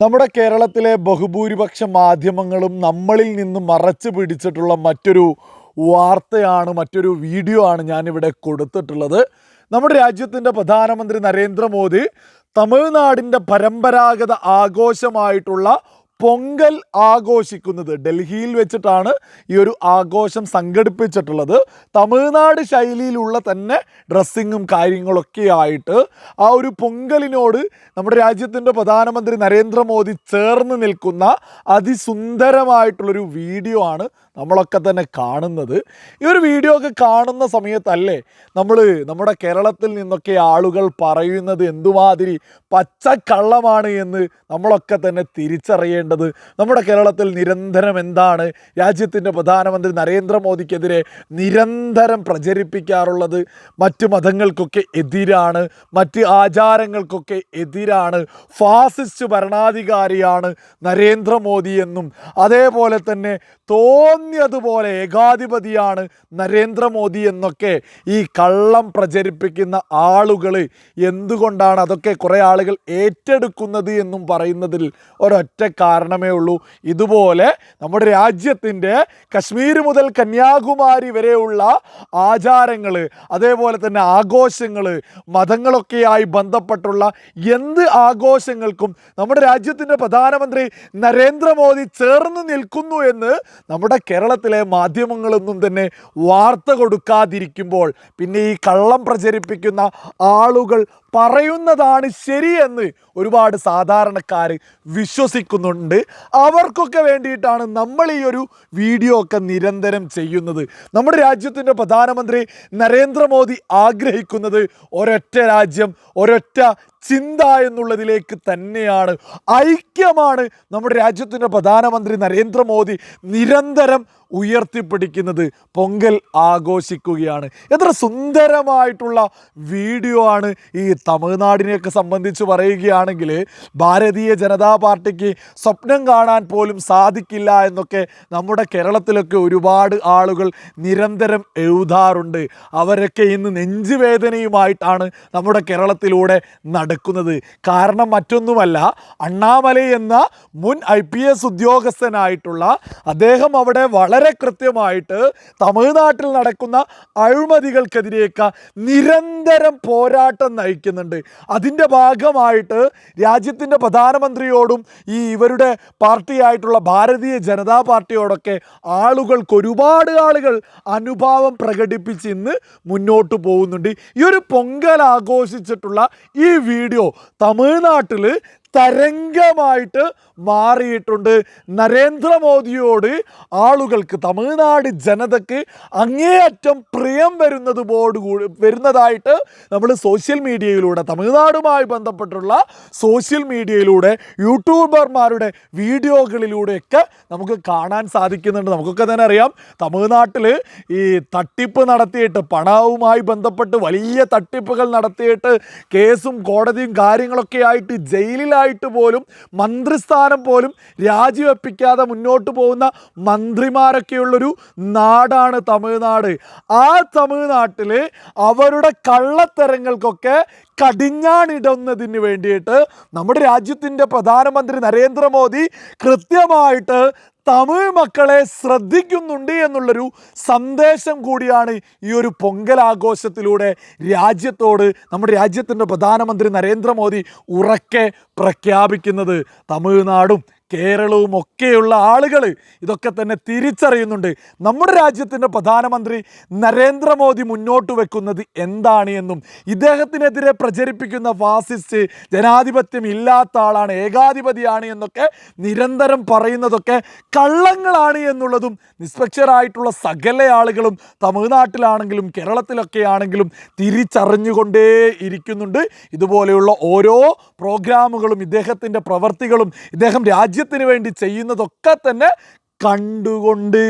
നമ്മുടെ കേരളത്തിലെ ബഹുഭൂരിപക്ഷ മാധ്യമങ്ങളും നമ്മളിൽ നിന്ന് മറച്ചു പിടിച്ചിട്ടുള്ള മറ്റൊരു വാർത്തയാണ് മറ്റൊരു വീഡിയോ ആണ് ഞാനിവിടെ കൊടുത്തിട്ടുള്ളത്. നമ്മുടെ രാജ്യത്തിന്റെ പ്രധാനമന്ത്രി നരേന്ദ്രമോദി തമിഴ്നാടിന്റെ പരമ്പരാഗത ആഘോഷമായിട്ടുള്ള പൊങ്കൽ ആഘോഷിക്കുന്നത് ഡൽഹിയിൽ വെച്ചിട്ടാണ് ഈ ഒരു ആഘോഷം സംഘടിപ്പിച്ചിട്ടുള്ളത്. തമിഴ്നാട് ശൈലിയിലുള്ള തന്നെ ഡ്രസ്സിങ്ങും കാര്യങ്ങളൊക്കെ ആയിട്ട് ആ ഒരു പൊങ്കലിനോട് നമ്മുടെ രാജ്യത്തിന്റെ പ്രധാനമന്ത്രി നരേന്ദ്രമോദി ചേർന്ന് നിൽക്കുന്ന അതിസുന്ദരമായിട്ടുള്ളൊരു വീഡിയോ ആണ് നമ്മളൊക്കെ തന്നെ കാണുന്നത്. ഈ ഒരു വീഡിയോ ഒക്കെ കാണുന്ന സമയത്തല്ലേ നമ്മൾ നമ്മുടെ കേരളത്തിൽ നിന്നൊക്കെ ആളുകൾ പറയുന്നത് എന്തുമാതിരി പച്ചക്കള്ളമാണ് എന്ന് നമ്മളൊക്കെ തന്നെ തിരിച്ചറിയേണ്ടത്. നമ്മുടെ കേരളത്തിൽ നിരന്തരം എന്താണ് രാജ്യത്തിന്റെ പ്രധാനമന്ത്രി നരേന്ദ്രമോദിക്കെതിരെ നിരന്തരം പ്രചരിപ്പിക്കാറുള്ളത്. മറ്റ് മതങ്ങൾക്കൊക്കെ എതിരാണ് മറ്റ് ആചാരങ്ങൾക്കൊക്കെ എതിരാണ് ഫാസിസ്റ്റ് ഭരണാധികാരിയാണ് നരേന്ദ്രമോദി എന്നും അതേപോലെ തന്നെ തോന്നിയതുപോലെ ഏകാധിപതിയാണ് നരേന്ദ്രമോദി എന്നൊക്കെ ഈ കള്ളം പ്രചരിപ്പിക്കുന്ന ആളുകൾ എന്തുകൊണ്ടാണ് അതൊക്കെ കുറേ ആളുകൾ ഏറ്റെടുക്കുന്നത് എന്നും പറയുന്നതിൽ ഒരൊറ്റ കാരണമേ ഉള്ളൂ. ഇതുപോലെ നമ്മുടെ രാജ്യത്തിന്റെ കശ്മീർ മുതൽ കന്യാകുമാരി വരെയുള്ള ആചാരങ്ങൾ അതേപോലെ തന്നെ ആഘോഷങ്ങൾ മതങ്ങളൊക്കെയായി ബന്ധപ്പെട്ടുള്ള എന്ത് ആഘോഷങ്ങൾക്കും നമ്മുടെ രാജ്യത്തിന്റെ പ്രധാനമന്ത്രി നരേന്ദ്രമോദി ചേർന്ന് നിൽക്കുന്നു എന്ന് നമ്മുടെ കേരളത്തിലെ മാധ്യമങ്ങളൊന്നും തന്നെ വാർത്ത കൊടുക്കാതിരിക്കുമ്പോൾ പിന്നെ ഈ കള്ളം പ്രചരിപ്പിക്കുന്ന ആളുകൾ പറയുന്നതാണ് ശരിയെന്ന് ഒരുപാട് സാധാരണക്കാർ വിശ്വസിക്കുന്നുണ്ട്. അവർക്കൊക്കെ വേണ്ടിയിട്ടാണ് നമ്മൾ ഈ ഒരു വീഡിയോ ഒക്കെ നിരന്തരം ചെയ്യുന്നത്. നമ്മുടെ രാജ്യത്തിന്റെ പ്രധാനമന്ത്രി നരേന്ദ്രമോദി ആഗ്രഹിക്കുന്നത് ഒരൊറ്റ രാജ്യം ഒരൊറ്റ ചിന്ത എന്നുള്ളതിലേക്ക് തന്നെയാണ്. ഐക്യമാണ് നമ്മുടെ രാജ്യത്തിന്റെ പ്രധാനമന്ത്രി നരേന്ദ്രമോദി. നിരന്തരം ഉയർത്തിപ്പിടിക്കുന്നത് പൊങ്കൽ ആഘോഷിക്കുകയാണ്. എത്ര സുന്ദരമായിട്ടുള്ള വീഡിയോ ആണ് ഈ തമിഴ്നാടിനെയൊക്കെ സംബന്ധിച്ച് പറയുകയാണെങ്കിൽ ഭാരതീയ ജനതാ പാർട്ടിക്ക് സ്വപ്നം കാണാൻ പോലും സാധിക്കില്ല എന്നൊക്കെ നമ്മുടെ കേരളത്തിലൊക്കെ ഒരുപാട് ആളുകൾ നിരന്തരം എഴുതാറുണ്ട്. അവരൊക്കെ ഇന്ന് നെഞ്ചുവേദനയുമായിട്ടാണ് നമ്മുടെ കേരളത്തിലൂടെ നടക്കുന്നത്. കാരണം മറ്റൊന്നുമല്ല അണ്ണാമലൈ എന്ന മുൻ ഐ ഉദ്യോഗസ്ഥനായിട്ടുള്ള അദ്ദേഹം അവിടെ വളരെ കൃത്യമായിട്ട് തമിഴ്നാട്ടിൽ നടക്കുന്ന അഴിമതികൾക്കെതിരെയൊക്കെ നിരന്തരം പോരാട്ടം നയിക്കുന്നുണ്ട്. അതിന്റെ ഭാഗമായിട്ട് രാജ്യത്തിന്റെ പ്രധാനമന്ത്രിയോടും ഈ ഇവരുടെ പാർട്ടിയായിട്ടുള്ള ഭാരതീയ ജനതാ പാർട്ടിയോടൊക്കെ ആളുകൾക്ക് ഒരുപാട് ആളുകൾ അനുഭാവം പ്രകടിപ്പിച്ച് ഇന്ന് മുന്നോട്ട് പോകുന്നുണ്ട്. ഈ ഒരു പൊങ്കൽ ആഘോഷിച്ചിട്ടുള്ള ഈ വീഡിയോ തമിഴ്നാട്ടിൽ തരംഗമായിട്ട് മാറിയിട്ടുണ്ട്. നരേന്ദ്രമോദിയോട് ആളുകൾക്ക് തമിഴ്നാട് ജനതയ്ക്ക് അങ്ങേയറ്റം പ്രിയം വരുന്നത് ബോർഡ് കൂടി വരുന്നതായിട്ട് നമ്മൾ സോഷ്യൽ മീഡിയയിലൂടെ തമിഴ്നാടുമായി ബന്ധപ്പെട്ടുള്ള സോഷ്യൽ മീഡിയയിലൂടെ യൂട്യൂബർമാരുടെ വീഡിയോകളിലൂടെയൊക്കെ നമുക്ക് കാണാൻ സാധിക്കുന്നുണ്ട്. നമുക്കൊക്കെ തന്നെ അറിയാം തമിഴ്നാട്ടിൽ ഈ തട്ടിപ്പ് നടത്തിയിട്ട് പണവുമായി ബന്ധപ്പെട്ട് വലിയ തട്ടിപ്പുകൾ നടത്തിയിട്ട് കേസും കോടതിയും കാര്യങ്ങളൊക്കെ ആയിട്ട് ജയിലിലായിട്ട് പോലും മന്ത്രിസ്ഥാനം പോലും രാജിവെപ്പിക്കാതെ മുന്നോട്ട് പോകുന്ന മന്ത്രിമാരൊക്കെയുള്ളൊരു നാടാണ് തമിഴ്നാട്. ആ തമിഴ്നാട്ടിൽ അവരുടെ കള്ളത്തരങ്ങൾക്കൊക്കെ കടിഞ്ഞാണിടുന്നതിന് വേണ്ടിയിട്ട് നമ്മുടെ രാജ്യത്തിന്റെ പ്രധാനമന്ത്രി നരേന്ദ്രമോദി കൃത്യമായിട്ട് തമിഴ് മക്കളെ ശ്രദ്ധിക്കുന്നുണ്ട് എന്നുള്ളൊരു സന്ദേശം കൂടിയാണ് ഈ ഒരു പൊങ്കൽ ആഘോഷത്തിലൂടെ രാജ്യത്തോട് നമ്മുടെ രാജ്യത്തിന്റെ പ്രധാനമന്ത്രി നരേന്ദ്രമോദി ഉറക്കെ പ്രഖ്യാപിക്കുന്നത് തമിഴ്നാടും കേരളവും ഒക്കെയുള്ള ആളുകൾ ഇതൊക്കെ തന്നെ തിരിച്ചറിയുന്നുണ്ട്. നമ്മുടെ രാജ്യത്തിന്റെ പ്രധാനമന്ത്രി നരേന്ദ്രമോദി മുന്നോട്ട് വെക്കുന്നത് എന്താണ് എന്നും ഇദ്ദേഹത്തിനെതിരെ പ്രചരിപ്പിക്കുന്ന ഫാസിസ്റ്റ് ജനാധിപത്യം ഇല്ലാത്ത ആളാണ് ഏകാധിപതിയാണ് എന്നൊക്കെ നിരന്തരം പറയുന്നതൊക്കെ കള്ളങ്ങളാണ് എന്നുള്ളതും നിസ്പക്ഷരായിട്ടുള്ള സകല ആളുകളും തമിഴ്നാട്ടിലാണെങ്കിലും കേരളത്തിലൊക്കെ ആണെങ്കിലും തിരിച്ചറിഞ്ഞുകൊണ്ടേ ഇരിക്കുന്നുണ്ട്. ഇതുപോലെയുള്ള ഓരോ പ്രോഗ്രാമുകളും ഇദ്ദേഹത്തിന്റെ പ്രവർത്തികളും ഇദ്ദേഹം രാജ്യത്തിന് വേണ്ടി ചെയ്യുന്നതൊക്കെ തന്നെ കണ്ടുകൊണ്ട്